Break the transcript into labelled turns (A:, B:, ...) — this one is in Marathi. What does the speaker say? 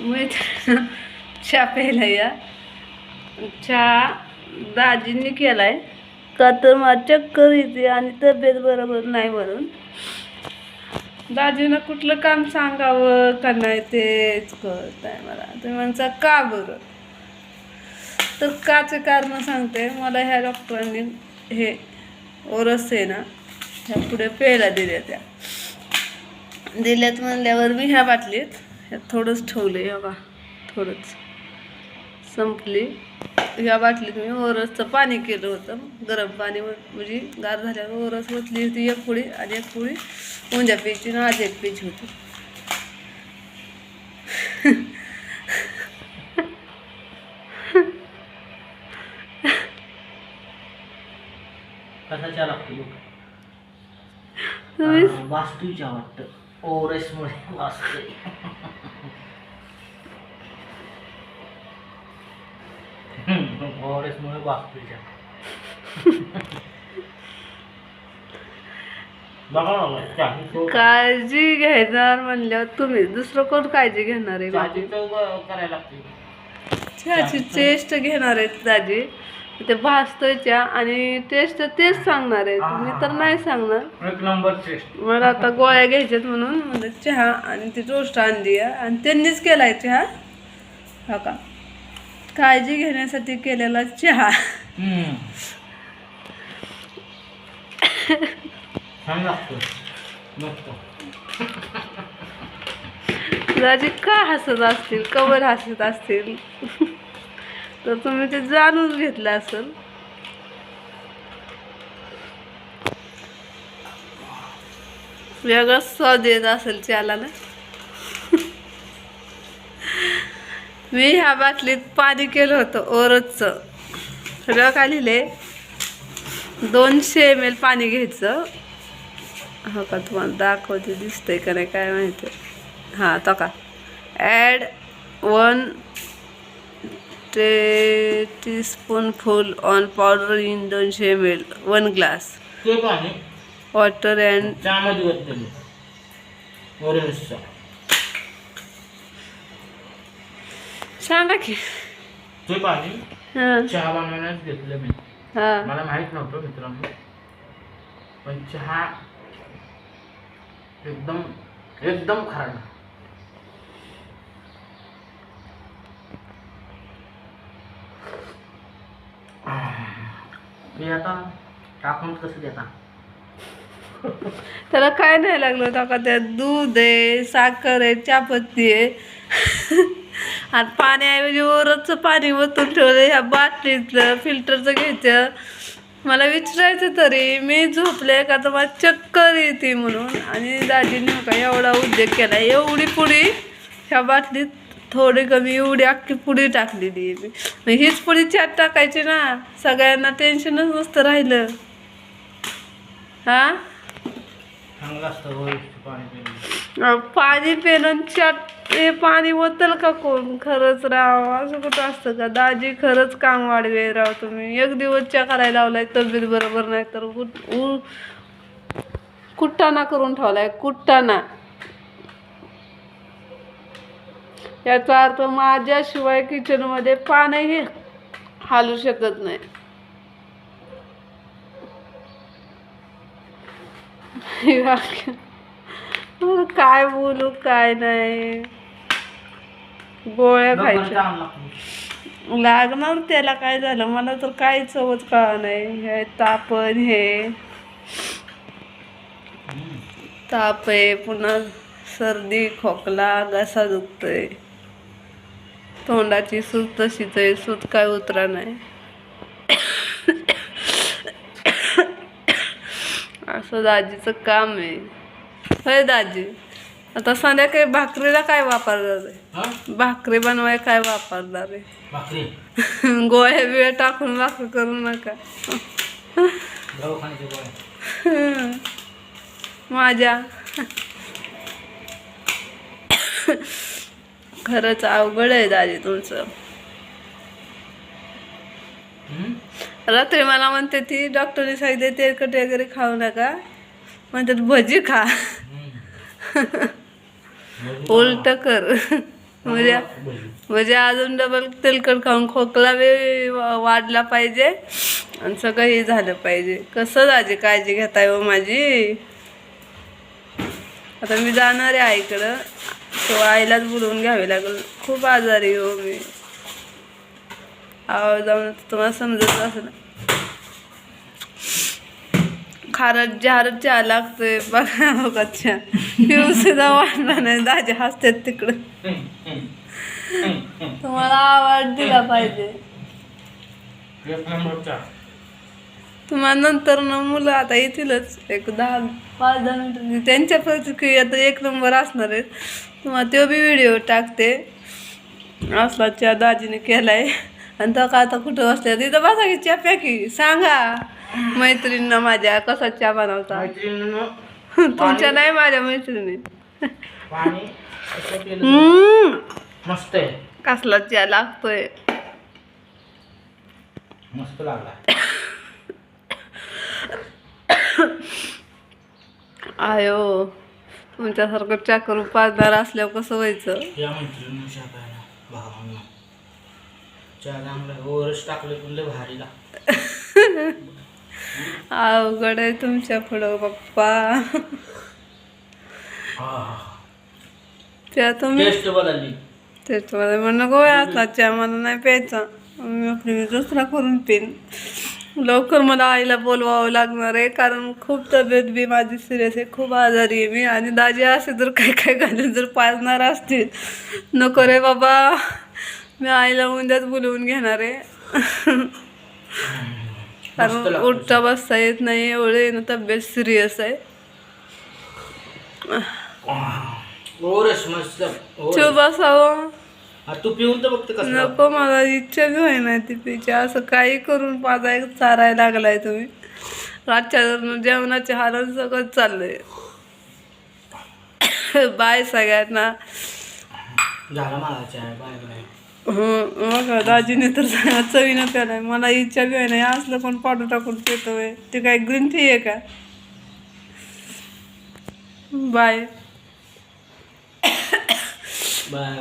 A: मी चहा प्यायला या. चहा दाजींनी केला आहे का तर मला चक्कर येते आणि तब्येत बरोबर नाही म्हणून. दाजीनं कुठलं काम सांगावं का नाही तेच कळत आहे मला. तुम्ही म्हणता का बरं? तर काचे कारण सांगते मला ह्या डॉक्टरांनी हे ओरस आहे ना ह्या पुढे प्यायला दिल्या त्या. दिल्यात म्हणल्यावर मी ह्या बाटलीत ह्यात थोडंच ठेवलं आहे बघा. थोडंच. संपली. ह्या बाटलीत मी ओरसचं पाणी केलं होतं. गरम पाणी म्हणजे गार झाल्यावर ओरस ओतली होती एक पुडी आणि एक पुडी उंजा प्यायची आणि आज एक प्यायची होती.
B: कसा चहा लागतो वाटतं. ओरसमुळे वाचतोय. ओरसमुळे वास्तूच्या बघा ना मग, चहा तो-
A: काळजी घेणार म्हणल्यावर तुम्ही. दुसरं कोण काळजी घेणार आहे माझी
B: करायला लागते
A: टेस्ट घेणार आहेत दाजी ते भासतोय चहा आणि टेस्ट तेच सांगणार आहे. तुम्ही तर नाही सांगणार.
B: एक नंबर टेस्ट
A: मला आता गोळ्या घ्यायच्यात म्हणून म्हणजे चहा आणि ती टोस्ट आणली आहे. आणि त्यांनीच केलाय चहा. हा का? काळजी घेण्यासाठी केलेला चहा. दाजी का हसत असतील? कवर हसत असतील? तर तुम्ही ते जाणून घेतलं असेल. वेगळं स्वाद येत असेल चहाला ना. मी ह्या बाटलीत पाणी केलं होतं ओरजचं सगळं काय लिहिले दोनशे एम एल पाणी घ्यायचं. हो का तुम्हाला दाखवते दिसतंय का नाही काय माहिती. हां तो का. ॲड वन टे टीस्पूनफुल ऑन पावडर इन दोनशे M L one glass water and
B: घातलेलं
A: सांगा की
B: ते पाणी चहा बनवण्यास घेतलं मी मला माहित नव्हतं मित्रांनो पण चहा एकदम एकदम खराब मी आता टाकून कसं देता?
A: त्याला काय नाही लागलं होतं त्यात दूध आहे साखर आहे चहापत्ती आहे. आणि पाण्याऐवजी ओरचं पाणी ओतून ठेवलं ह्या बाटलीतलं फिल्टरचं घ्यायचं. मला विचारायचं तरी मी झोपले का तर मला चक्कर येते म्हणून. आणि दाजीने का एवढा उद्योग केला एवढी पुढी ह्या बाटलीत थोडी कमी एवढी अख्खी पुडी टाकलेली आहे मी मग हीच पुडी चाट टाकायची ना. सगळ्यांना टेन्शनच नसतं राहिलं. हां?
B: पाणी पिणं.
A: अं, पाणी पेलं चाट हे पाणी ओतल का कोण? खरंच राव असं कुठं असतं का? दाजी खरंच काम वाढवे राव तुम्ही. एक दिवस च्या करायला लावलाय तब्येत बरोबर नाही तर कुट- उ- कुट्टाणा करून ठेवलाय कुट्टाणा. याचा अर्थ माझ्याशिवाय किचनमध्ये पाणीही हालू शकत नाही. काय बोलू काय नाही. गोळ्या खायच्या. लागणार त्याला काय झालं? मला तर काही चवच कळा नाही. हे तापण हे. ताप आहे पुन्हा सर्दी खोकला घसा दुखतोय. तोंडाची सूत तशीच आहे सूत काय उतरा नाही. असं दाजीचं काम आहे. होय दाजी आता संध्याकाळी भाकरीला काय वापरणार आहे? भाकरी बनवाय काय वापरणार आहे?
B: भाकरी?
A: गोळ्या बिळ्या टाकून भाकरी करू नका. माझ्या. खरंच अवघड आहे दादी तुमचं? रात्री मला म्हणते ती डॉक्टरने सांगितले तेलकट वगैरे खाऊ नका. म्हणतात भजी खा. उलट कर. म्हणजे म्हणजे अजून डबल तेलकट खाऊन खोकला बी वा- वाढला पाहिजे आणि सगळं हे झालं पाहिजे. कसं दाजी काळजी घेताय हो माझी? आता मी जाणार आहे आईकडं. तो आईलाच बोलवून घ्यावे लागेल. खूप आजारी हो मी. आवाज जाऊन तुम्हाला समजत असेल. खारट झारट चहा लागतोय. बघा बघा चहा पिऊसुद्धा सुद्धा नाही. दाजी हसतात तिकडं. तुम्हाला आवाज दिला पाहिजे. तुम्हाला नंतर ना मुलं आता येतीलच. एक दहा पाच दहा मिनिटं. त्यांच्या प्रतिक्रिया तर एक नंबर असणार आहेत. तुम्हाला तो बी व्हिडिओ टाकते. असला चहा दाजीने केलाय. आणि तो का आता कुठं बसल्या? तिथं बसा की चहा प्या की. सांगा. मैत्रिणींना माझ्या कसा चहा बनवता? तुमच्या नाही माझ्या मैत्रिणी.
B: मस्त आहे.
A: कसला चहा लागतोय?
B: मस्त लागला.
A: आयो तुमच्यासारखं चहा करून पाजणार असल्यावर कसं व्हायचं?
B: या भावांना. टाकले पण लय भारी
A: अवघड आहे तुमच्या पुढं पप्पा. त्या तुम्ही?
B: टेस्ट बदलली.
A: मला म्हणणं गोव्या आता चहा मला नाही प्यायचा. मी आपली मी दुसरा करून पेन. लवकर मला आईला बोलवावं लागणार आहे कारण खूप तब्येत बी माझी सिरियस आहे खूप आजारी आहे मी. आणि दाजी असे जर काय काय घालून जर पाजणार असतील नको रे बाबा. मी आईला उद्याच बोलवून घेणार आहे. कारण उठता बसता येत नाही एवढे ना तब्येत सिरियस आहे. चुप बसावं
B: हा, तू पिऊन तर बघते कसं
A: नको मला इच्छा बी होई नाही ती पिची असं काही करून माझा एक चारायला लागलाय तुम्ही. रातच्या जेवणाचे हालत सगळं चाललंय. बाय सगळ्यांना.
B: झाला मला चहा बाय बाय.
A: हं, मग दाजीने तर चवीनं प्यालाय. मला इच्छा बी नाही असलं कोण पावडर टाकून पितोय. ते काय ग्रीन टी आहे का? बाय.
B: बाय.